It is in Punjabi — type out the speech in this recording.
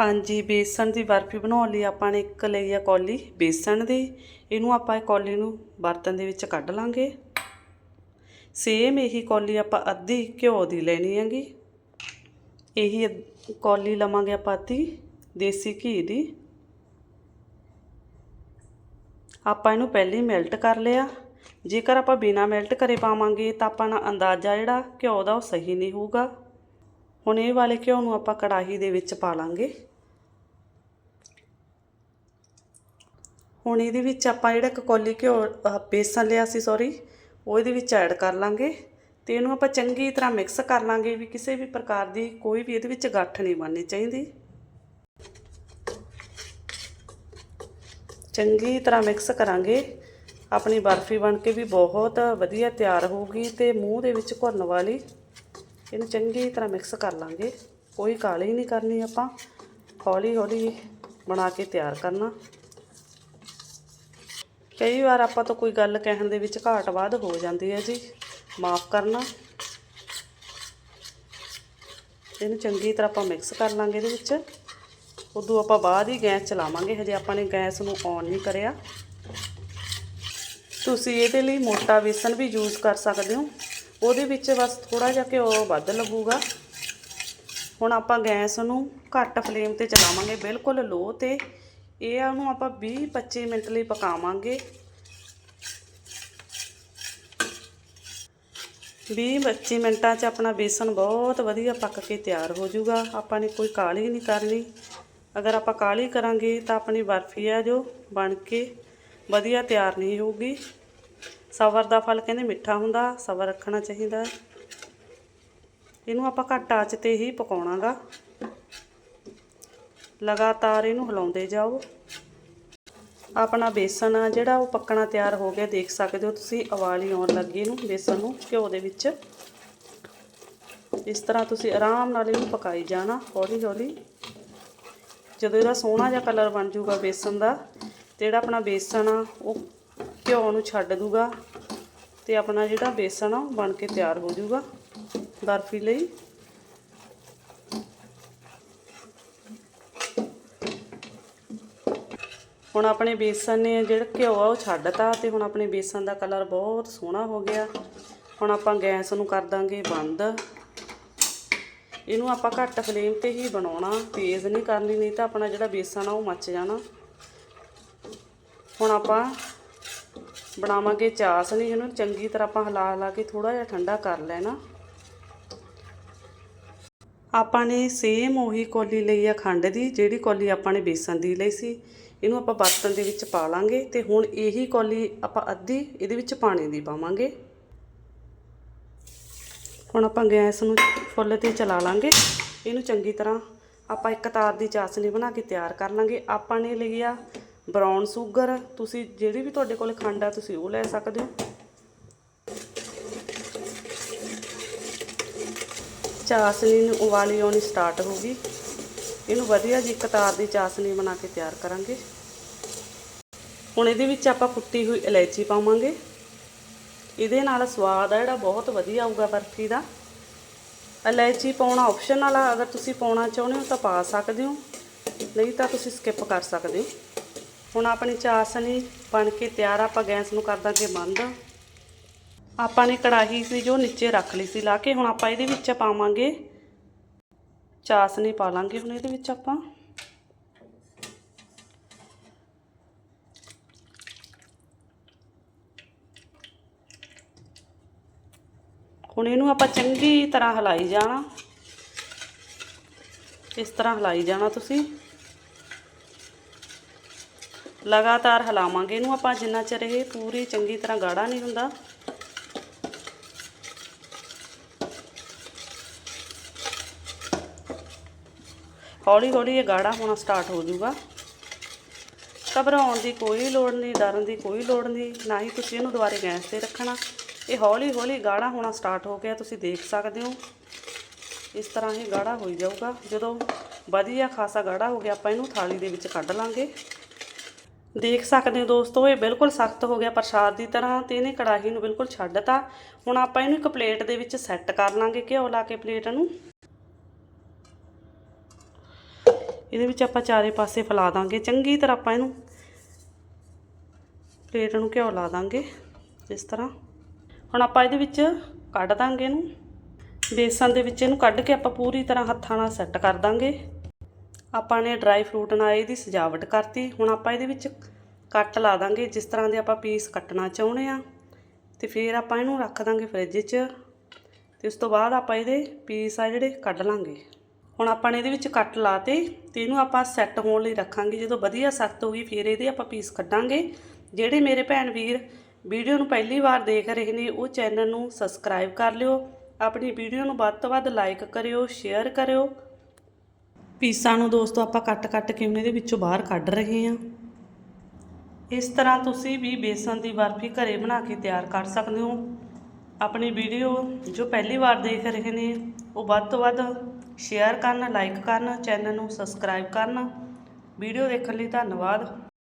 ਹਾਂਜੀ, ਬੇਸਣ ਦੀ ਬਰਫੀ ਬਣਾਉਣ ਲਈ ਆਪਾਂ ਨੇ ਇੱਕ ਲਈ ਆ ਕੌਲੀ ਬੇਸਣ ਦੀ। ਇਹਨੂੰ ਆਪਾਂ ਇਹ ਕੌਲੀ ਨੂੰ ਬਰਤਨ ਦੇ ਵਿੱਚ ਕੱਢ ਲਾਂਗੇ। ਸੇਮ ਇਹੀ ਕੌਲੀ ਆਪਾਂ ਅੱਧੀ ਘਿਓ ਦੀ ਲੈਣੀ ਹੈਗੀ। ਇਹੀ ਅੱਧ- ਕੌਲੀ ਲਵਾਂਗੇ ਆਪਾਂ ਅੱਧੀ ਦੇਸੀ ਘੀ ਦੀ। ਆਪਾਂ ਇਹਨੂੰ ਪਹਿਲਾਂ ਮੈਲਟ ਕਰ ਲਿਆ। ਜੇਕਰ ਆਪਾਂ ਬਿਨਾ ਮੈਲਟ ਕਰੇ ਪਾਵਾਂਗੇ ਤਾਂ ਆਪਾਂ ਦਾ ਅੰਦਾਜ਼ਾ ਜਿਹੜਾ ਘਿਓ ਦਾ ਉਹ ਸਹੀ ਨਹੀਂ ਹੋਊਗਾ। ਹੁਣ ਇਹ ਵਾਲੇ ਘਿਓ ਨੂੰ ਆਪਾਂ ਕੜਾਹੀ ਦੇ ਵਿੱਚ ਪਾ ਲਾਂਗੇ। ਹੁਣ ਇਹਦੇ ਵਿੱਚ ਆਪਾਂ ਜਿਹੜਾ ਇੱਕ ਕੌਲੀ ਘਿਓ ਬੇਸਨ ਲਿਆ ਸੀ ਸੌਰੀ ਉਹ ਇਹਦੇ ਵਿੱਚ ਐਡ ਕਰ ਲਾਂਗੇ ਤੇ ਇਹਨੂੰ ਆਪਾਂ ਚੰਗੀ ਤਰ੍ਹਾਂ ਮਿਕਸ ਕਰ ਲਾਂਗੇ ਵੀ ਕਿਸੇ ਵੀ ਪ੍ਰਕਾਰ ਦੀ ਕੋਈ ਵੀ ਇਹਦੇ ਵਿੱਚ ਗੱਠ ਨਹੀਂ ਬਣਨੀ ਚਾਹੀਦੀ। ਚੰਗੀ ਤਰ੍ਹਾਂ ਮਿਕਸ ਕਰਾਂਗੇ। ਆਪਣੀ ਬਰਫੀ ਬਣ ਕੇ ਵੀ ਬਹੁਤ ਵਧੀਆ ਤਿਆਰ ਹੋਊਗੀ ਤੇ ਮੂੰਹ ਦੇ ਵਿੱਚ ਘੁਰਨ ਵਾਲੀ ਇਹਨੂੰ ਚੰਗੀ ਤਰ੍ਹਾਂ ਮਿਕਸ ਕਰ ਲਾਂਗੇ। ਕੋਈ ਕਾਲੀ ਨਹੀਂ ਕਰਨੀ ਆਪਾਂ। ਹੌਲੀ ਹੌਲੀ ਬਣਾ ਕੇ ਤਿਆਰ ਕਰਨਾ। ਕਈ ਵਾਰ ਆਪਾਂ ਤੋਂ ਕੋਈ ਗੱਲ ਕਹਿਣ ਦੇ ਵਿੱਚ ਘਾਟ ਵਾਧ ਹੋ ਜਾਂਦੀ ਹੈ ਜੀ। ਮਾਫ ਕਰਨਾ। ਇਹਨੂੰ ਚੰਗੀ ਤਰ੍ਹਾਂ ਆਪਾਂ ਮਿਕਸ ਕਰ ਲਾਂਗੇ ਇਹਦੇ ਵਿੱਚ। ਉਦੋਂ ਆਪਾਂ ਬਾਅਦ ਹੀ ਗੈਸ ਚਲਾਵਾਂਗੇ। ਹਜੇ ਆਪਾਂ ਨੇ ਗੈਸ ਨੂੰ ਔਨ ਨਹੀਂ ਕਰਿਆ। ਤੁਸੀਂ ਇਹਦੇ ਲਈ ਮੋਟਾ ਵੇਸਣ ਵੀ ਯੂਜ਼ ਕਰ ਸਕਦੇ ਹੋ। ਉਹਦੇ ਵਿੱਚ ਬਸ ਥੋੜਾ ਜਿਹਾ ਘਿਓ ਵੱਧ ਲੱਗੂਗਾ। ਹੁਣ ਆਪਾਂ ਗੈਸ ਨੂੰ ਘੱਟ ਫਲੇਮ ਤੇ ਚਲਾਵਾਂਗੇ। ਬਿਲਕੁਲ ਲੋ ਤੇ। ਇਹ ਆ, ਉਹਨੂੰ ਆਪਾਂ 20 25 ਮਿੰਟ ਲਈ ਪਕਾਵਾਂਗੇ। 20 25 ਮਿੰਟਾਂ 'ਚ ਆਪਣਾ ਬੇਸਨ ਬਹੁਤ ਵਧੀਆ ਪੱਕ ਕੇ ਤਿਆਰ ਹੋ ਜਾਊਗਾ। ਆਪਾਂ ਨੇ ਕੋਈ ਕਾਲੀ ਨਹੀਂ ਕਰਨੀ। ਅਗਰ ਆਪਾਂ ਕਾਲੀ ਕਰਾਂਗੇ ਤਾਂ ਆਪਣੀ ਬਰਫੀ ਆ ਜੋ ਬਣ ਕੇ ਵਧੀਆ ਤਿਆਰ ਨਹੀਂ ਹੋਊਗੀ। ਸਬਰ ਦਾ ਫਲ ਕਹਿੰਦੇ ਮਿੱਠਾ ਹੁੰਦਾ, ਸਬਰ ਰੱਖਣਾ ਚਾਹੀਦਾ। ਇਹਨੂੰ ਆਪਾਂ ਘੱਟ ਆਚ ਤੇ ਹੀ ਪਕਾਉਣਾਗਾ। ਲਗਾਤਾਰ ਇਹਨੂੰ ਹਿਲਾਉਂਦੇ ਜਾਓ। ਆਪਣਾ ਬੇਸਨ ਆ ਜਿਹੜਾ ਉਹ ਪੱਕਣਾ ਤਿਆਰ ਹੋ ਗਿਆ, ਦੇਖ ਸਕਦੇ ਹੋ ਤੁਸੀਂ, ਉਬਾਲੀ ਆਉਣ ਲੱਗੀ ਇਹਨੂੰ, ਬੇਸਨ ਨੂੰ ਘਿਓ ਦੇ ਵਿੱਚ। ਇਸ ਤਰ੍ਹਾਂ ਤੁਸੀਂ ਆਰਾਮ ਨਾਲ ਇਹਨੂੰ ਪਕਾਈ ਜਾਣਾ ਹੌਲੀ ਹੌਲੀ ਜਦੋਂ ਇਹਦਾ ਸੋਹਣਾ ਜਿਹਾ ਕਲਰ ਬਣ ਜਾਊਗਾ ਬੇਸਨ ਦਾ, ਤੇ ਜਿਹੜਾ ਆਪਣਾ ਬੇਸਣ ਆ, ਉਹ ਘਿਓ ਨੂੰ ਛੱਡ ਦੂਗਾ ਤੇ ਆਪਣਾ ਜਿਹੜਾ ਬੇਸਨ ਆ, ਉਹ ਬਣ ਕੇ ਤਿਆਰ ਹੋ ਜਾਊਗਾ, ਬਰਫੀ ਲਈ। ਹੁਣ ਆਪਣੇ ਬੇਸਨ ਨੇ ਜਿਹੜਾ ਘਿਓ ਆ, ਉਹ ਛੱਡਤਾ ਤੇ ਹੁਣ ਆਪਣੇ ਬੇਸਨ ਦਾ ਕਲਰ ਬਹੁਤ ਸੋਹਣਾ ਹੋ ਗਿਆ। ਹੁਣ ਆਪਾਂ ਗੈਸ ਨੂੰ ਕਰ ਦਾਂਗੇ ਬੰਦ। ਇਹਨੂੰ ਆਪਾਂ ਘੱਟ ਫਲੇਮ ਤੇ ਹੀ ਬਣਾਉਣਾ ਤੇਜ਼ ਨਹੀਂ ਕਰਨੀ, ਨਹੀਂ ਤਾਂ ਆਪਣਾ ਜਿਹੜਾ ਬੇਸਨ ਆ, ਉਹ ਮੱਚ ਜਾਣਾ। ਹੁਣ ਆਪਾਂ ਬਣਾਵਾਂਗੇ ਚਾਸ, ਨਹੀਂ ਇਹਨੂੰ ਚੰਗੀ ਤਰ੍ਹਾਂ ਆਪਾਂ ਹਿਲਾ ਹਿਲਾ ਕੇ ਥੋੜਾ ਜਿਹਾ ਠੰਡਾ ਕਰ ਲੈਣਾ। ਆਪਾਂ ਨੇ ਸੇਮ ਉਹੀ ਕੌਲੀ ਲਈ ਆ ਖੰਡ ਦੀ, ਜਿਹੜੀ ਕੌਲੀ ਆਪਾਂ ਨੇ ਬੇਸਣ ਦੀ ਲਈ ਸੀ। ਇਹਨੂੰ ਆਪਾਂ ਬਰਤਨ ਦੇ ਵਿੱਚ ਪਾ ਲਾਂਗੇ ਤੇ ਹੁਣ ਇਹੀ ਕੌਲੀ ਆਪਾਂ ਅੱਧੀ ਇਹਦੇ ਵਿੱਚ ਪਾਣੀ ਦੀ ਪਾਵਾਂਗੇ। ਹੁਣ ਆਪਾਂ ਗੈਸ ਨੂੰ ਫੁੱਲ ਤੇ ਚਲਾ ਲਾਂਗੇ। ਇਹਨੂੰ ਚੰਗੀ ਤਰ੍ਹਾਂ ਆਪਾਂ ਇੱਕ ਤਾਰ ਦੀ ਚਾਸਨੀ ਬਣਾ ਕੇ ਤਿਆਰ ਕਰ ਲਾਂਗੇ। ਆਪਾਂ ਨੇ ਲਈ ਆ ਬਰਾਊਨ ਸ਼ੂਗਰ ਤੁਸੀਂ ਜਿਹੜੀ ਵੀ ਤੁਹਾਡੇ ਕੋਲ ਖੰਡ ਆ, ਤੁਸੀਂ ਉਹ ਲੈ ਸਕਦੇ ਹੋ। ਚਾਸਨੀ ਨੂੰ ਉਬਾਲੀ ਆਉਣੀ ਸਟਾਰਟ ਹੋ ਗਈ। ਇਹਨੂੰ ਵਧੀਆ ਜੀ ਕਤਾਰ ਦੀ ਚਾਸਨੀ ਬਣਾ ਕੇ ਤਿਆਰ ਕਰਾਂਗੇ। ਹੁਣ ਇਹਦੇ ਵਿੱਚ ਆਪਾਂ ਕੁੱਟੀ ਹੋਈ ਇਲਾਇਚੀ ਪਾਵਾਂਗੇ। ਇਹਦੇ ਨਾਲ ਸਵਾਦ ਆ ਜਿਹੜਾ, ਬਹੁਤ ਵਧੀਆ ਆਊਗਾ ਬਰਫੀ ਦਾ। ਇਲਾਇਚੀ ਪਾਉਣਾ ਆਪਸ਼ਨਲ ਆ ਅਗਰ ਤੁਸੀਂ ਪਾਉਣਾ ਚਾਹੁੰਦੇ ਹੋ ਤਾਂ ਪਾ ਸਕਦੇ ਹੋ। ਨਹੀਂ ਤਾਂ ਤੁਸੀਂ ਸਕਿਪ ਕਰ ਸਕਦੇ ਹੋ। ਹੁਣ ਆਪਣੀ ਚਾਸਨੀ ਬਣ ਕੇ ਤਿਆਰ ਆਪਾਂ ਗੈਸ ਨੂੰ ਕਰ ਦਾਂਗੇ ਬੰਦ। ਆਪਾਂ ਨੇ ਕੜਾਹੀ ਸੀ ਜੋ ਨੀਚੇ ਰੱਖ ਲਈ ਸੀ, ਲਾ ਕੇ ਹੁਣ ਆਪਾਂ ਇਹਦੇ ਵਿੱਚ ਪਾਵਾਂਗੇ ਚਾਸਨੀ ਪਾ ਲਾਂਗੇ ਹੁਣ ਇਹਦੇ ਵਿੱਚ ਆਪਾਂ। ਹੁਣ ਇਹਨੂੰ ਆਪਾਂ ਚੰਗੀ ਤਰ੍ਹਾਂ ਹਿਲਾਈ ਜਾਣਾ। ਇਸ ਤਰ੍ਹਾਂ ਹਿਲਾਈ ਜਾਣਾ ਤੁਸੀਂ। ਲਗਾਤਾਰ ਹਿਲਾਵਾਂਗੇ ਇਹਨੂੰ ਆਪਾਂ, ਜਿੰਨਾ ਚਿਰ ਇਹ ਪੂਰੀ ਚੰਗੀ ਤਰ੍ਹਾਂ ਗਾੜਾ ਨਹੀਂ ਹੁੰਦਾ। ਹੌਲੀ ਹੌਲੀ ਇਹ ਗਾੜਾ ਹੋਣਾ ਸਟਾਰਟ ਹੋ ਜਾਊਗਾ। ਘਬਰਾਉਣ ਦੀ ਕੋਈ ਲੋੜ ਨਹੀਂ, ਡਰਨ ਦੀ ਕੋਈ ਲੋੜ ਨਹੀਂ, ਨਾ ਹੀ ਤੁਸੀਂ ਇਹਨੂੰ ਦੁਬਾਰੇ ਗੈਸ ਤੇ ਰੱਖਣਾ। ਇਹ ਹੌਲੀ ਹੌਲੀ ਗਾੜਾ ਹੋਣਾ ਸਟਾਰਟ ਹੋ ਗਿਆ, ਤੁਸੀਂ ਦੇਖ ਸਕਦੇ ਹੋ। ਇਸ ਤਰ੍ਹਾਂ ਇਹ ਗਾੜਾ ਹੋਈ ਜਾਊਗਾ। ਜਦੋਂ ਵਧੀਆ ਖਾਸਾ ਗਾੜਾ ਹੋ ਗਿਆ, ਆਪਾਂ ਇਹਨੂੰ ਥਾਲੀ ਦੇ ਵਿੱਚ ਕੱਢ ਲਾਂਗੇ। ਦੇਖ ਸਕਦੇ ਹੋ ਦੋਸਤੋ, ਇਹ ਬਿਲਕੁਲ ਸਖਤ ਹੋ ਗਿਆ ਪ੍ਰਸ਼ਾਦ ਦੀ ਤਰ੍ਹਾਂ ਤੇ ਇਹਨੇ ਕੜਾਹੀ ਨੂੰ ਬਿਲਕੁਲ ਛੱਡਤਾ। ਹੁਣ ਆਪਾਂ ਇਹਨੂੰ ਇੱਕ ਪਲੇਟ ਦੇ ਵਿੱਚ ਸੈੱਟ ਕਰ ਲਾਂਗੇ, ਘਿਓ ਲਾ ਕੇ ਪਲੇਟ ਨੂੰ। ਇਹਦੇ ਵਿੱਚ ਆਪਾਂ ਚਾਰੇ ਪਾਸੇ ਫੈਲਾ ਦਾਂਗੇ, ਚੰਗੀ ਤਰ੍ਹਾਂ ਆਪਾਂ ਇਹਨੂੰ ਪਲੇਟ ਨੂੰ ਘਿਓ ਲਾ ਦਾਂਗੇ ਇਸ ਤਰ੍ਹਾਂ। ਹੁਣ ਆਪਾਂ ਇਹਦੇ ਵਿੱਚ ਕੱਢ ਦਾਂਗੇ ਇਹਨੂੰ। ਬੇਸਨ ਦੇ ਵਿੱਚ ਇਹਨੂੰ ਕੱਢ ਕੇ ਆਪਾਂ ਪੂਰੀ ਤਰ੍ਹਾਂ ਹੱਥਾਂ ਨਾਲ ਸੈੱਟ ਕਰ ਦਾਂਗੇ। ਆਪਾਂ ਨੇ ਡਰਾਈ ਫਰੂਟ ਨਾਲ ਇਹਦੀ ਸਜਾਵਟ ਕਰਤੀ। ਹੁਣ ਆਪਾਂ ਇਹਦੇ ਵਿੱਚ ਕੱਟ ਲਾ ਦਾਂਗੇ, ਜਿਸ ਤਰ੍ਹਾਂ ਦੇ ਆਪਾਂ ਪੀਸ ਕੱਟਣਾ ਚਾਹੁੰਦੇ ਆ ਤੇ ਫਿਰ ਆਪਾਂ ਇਹਨੂੰ ਰੱਖ ਦਾਂਗੇ ਫ੍ਰਿਜ 'ਚ। ਤੇ ਉਸ ਤੋਂ ਬਾਅਦ ਆਪਾਂ ਇਹਦੇ ਪੀਸ ਆ ਜਿਹੜੇ ਕੱਢ ਲਾਂਗੇ। ਹੁਣ ਆਪਾਂ ਨੇ ਇਹਦੇ ਵਿੱਚ ਕੱਟ ਲਾਤੇ ਤੇ ਇਹਨੂੰ ਆਪਾਂ ਸੈੱਟ ਹੋਣ ਲਈ ਰੱਖਾਂਗੇ। ਜਦੋਂ ਵਧੀਆ ਸਖਤ ਹੋ ਗਈ ਫਿਰ ਇਹਦੇ ਆਪਾਂ ਪੀਸ ਕੱਢਾਂਗੇ। ਜਿਹੜੇ ਮੇਰੇ ਭੈਣ ਵੀਰ ਵੀਡੀਓ ਨੂੰ ਪਹਿਲੀ ਵਾਰ ਦੇਖ ਰਹੇ ਨੇ, ਉਹ ਚੈਨਲ ਨੂੰ ਸਬਸਕ੍ਰਾਈਬ ਕਰ ਲਿਓ। ਆਪਣੀ ਵੀਡੀਓ ਨੂੰ ਵੱਧ ਤੋਂ ਵੱਧ ਲਾਈਕ ਕਰਿਓ ਸ਼ੇਅਰ ਕਰਿਓ। ਪੀਸਾਂ ਨੂੰ ਦੋਸਤੋ ਆਪਾਂ ਕੱਟ-ਕੱਟ ਕੇ ਉਹਨੇ ਦੇ ਵਿੱਚੋਂ ਬਾਹਰ ਕੱਢ ਰਹੇ ਹਾਂ। ਇਸ ਤਰ੍ਹਾਂ ਤੁਸੀਂ ਵੀ ਬੇਸਨ ਦੀ ਬਰਫੀ ਘਰੇ ਬਣਾ ਕੇ ਤਿਆਰ ਕਰ ਸਕਦੇ ਹੋ। ਆਪਣੀ ਵੀਡੀਓ ਜੋ ਪਹਿਲੀ ਵਾਰ ਦੇਖ ਰਹੇ ਨੇ, ਉਹ ਵੱਧ ਤੋਂ ਵੱਧ ਸ਼ੇਅਰ ਕਰਨ ਲਾਈਕ ਕਰਨ ਚੈਨਲ ਨੂੰ ਸਬਸਕ੍ਰਾਈਬ ਕਰਨ। ਵੀਡੀਓ ਦੇਖਣ ਲਈ ਧੰਨਵਾਦ।